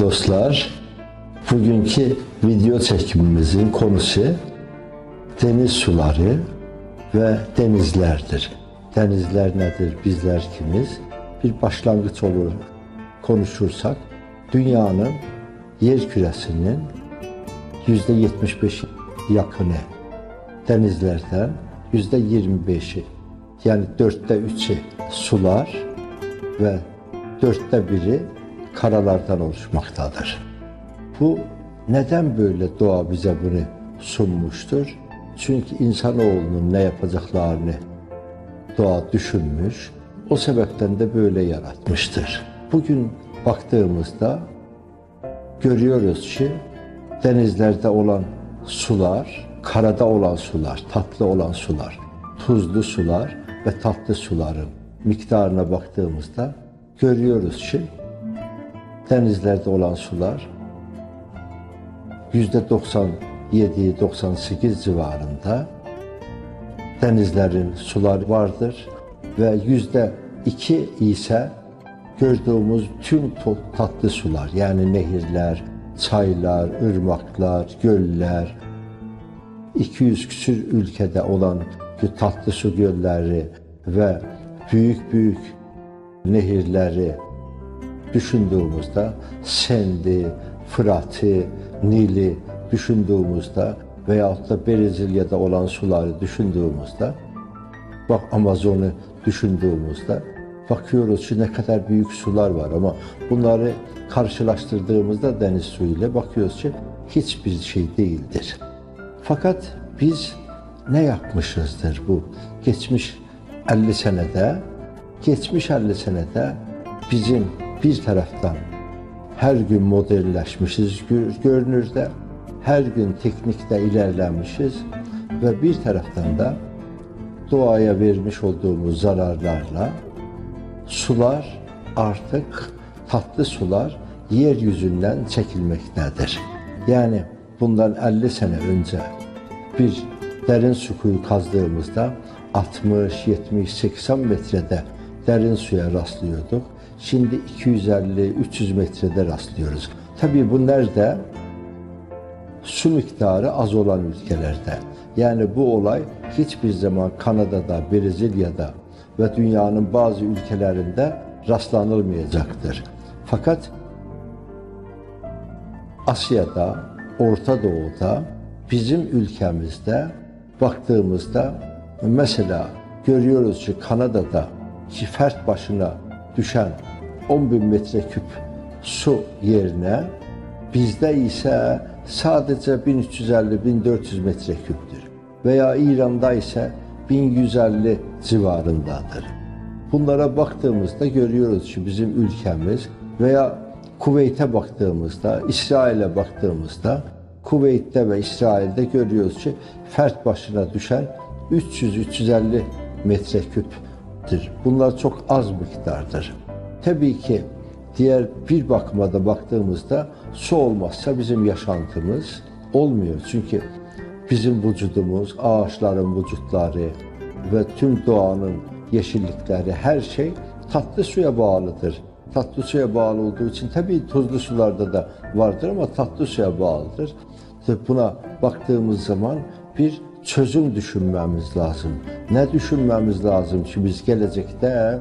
dostlar. Bugünkü video çekimimizin konusu deniz suları ve denizlerdir. Denizler nedir, bizler kimiz? Bir başlangıç olur konuşursak, dünyanın yer küresinin yüzde 75 yakını denizlerden, yüzde 25'i yani dörtte üçü sular ve dörtte biri karalardan oluşmaktadır. Bu neden böyle doğa bize bunu sunmuştur? Çünkü insanoğlunun ne yapacaklarını doğa düşünmüş, o sebepten de böyle yaratmıştır. Bugün baktığımızda görüyoruz ki denizlerde olan sular, karada olan sular, tatlı olan sular, tuzlu sular ve tatlı suların miktarına baktığımızda görüyoruz ki dənizlərdə olan sular %97-98 civarında. Dənizlərin suları vardır və %2 isə gördüyümüz tüm tatlı sular, yəni nehirlər, çaylar, ırmaqlar, göllər, 200 küsür ölkədə olan tatlı su gölləri və böyük-böyük nehirləri düşündüğümüzde Sendi, Fırat'ı, Nil'i düşündüğümüzde veyahut da Brezilya'da olan suları düşündüğümüzde bak Amazon'u düşündüğümüzde bakıyoruz ki ne kadar büyük sular var ama bunları karşılaştırdığımızda deniz suyuyla bakıyoruz ki hiçbir şey değildir. Fakat biz ne yapmışızdır bu geçmiş 50 senede? Geçmiş 50 senede bizim bir taraftan her gün modelleşmişiz görünürde, her gün teknikte ilerlemişiz ve bir taraftan da doğaya vermiş olduğumuz zararlarla sular artık tatlı sular yeryüzünden çekilmektedir. Yani bundan 50 sene önce bir derin su kuyu kazdığımızda 60, 70, 80 metrede derin suya rastlıyorduk. Şimdi 250-300 metrede rastlıyoruz. Tabii bu nerede? Su miktarı az olan ülkelerde. Yani bu olay hiçbir zaman Kanada'da, Brezilya'da ve dünyanın bazı ülkelerinde rastlanılmayacaktır. Fakat Asya'da, Orta Doğu'da, bizim ülkemizde baktığımızda mesela görüyoruz ki Kanada'da fert başına düşen 10 bin metreküp su yerine bizde ise sadece 1350-1400 metreküptür. Veya İran'da ise 1150 civarındadır. Bunlara baktığımızda görüyoruz ki bizim ülkemiz veya Kuveyt'e baktığımızda, İsrail'e baktığımızda Kuveyt'te ve İsrail'de görüyoruz ki fert başına düşen 300-350 metreküptür. Bunlar çok az miktardır. Tabii ki diğer bir bakıma da baktığımızda su olmazsa bizim yaşantımız olmuyor. Çünkü bizim vücudumuz, ağaçların vücutları ve tüm doğanın yeşillikleri her şey tatlı suya bağlıdır. Tatlı suya bağlı olduğu için tabii tuzlu sularda da vardır ama tatlı suya bağlıdır. Buna baktığımız zaman bir çözüm düşünmemiz lazım. Ne düşünmemiz lazım ki biz gelecekte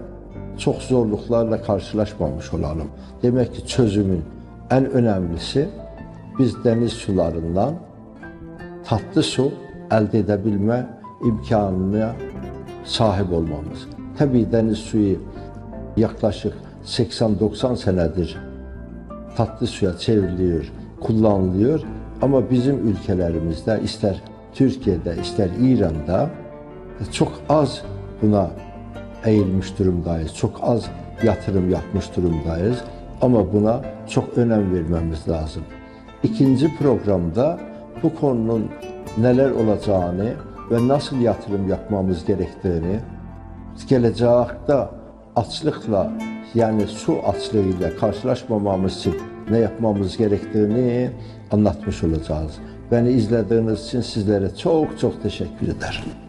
çok zorluklarla karşılaşmamış olalım. Demek ki çözümün en önemlisi biz deniz sularından tatlı su elde edebilme imkanına sahip olmamız. Tabii deniz suyu yaklaşık 80-90 senedir tatlı suya çevriliyor, kullanılıyor ama bizim ülkelerimizde ister Türkiye'de ister İran'da çok az buna eğilmiş durumdayız. Çok az yatırım yapmış durumdayız. Ama buna çok önem vermemiz lazım. İkinci programda bu konunun neler olacağını ve nasıl yatırım yapmamız gerektiğini, gelecekte açlıkla yani su açlığıyla karşılaşmamamız için ne yapmamız gerektiğini anlatmış olacağız. Beni izlediğiniz için sizlere çok çok teşekkür ederim.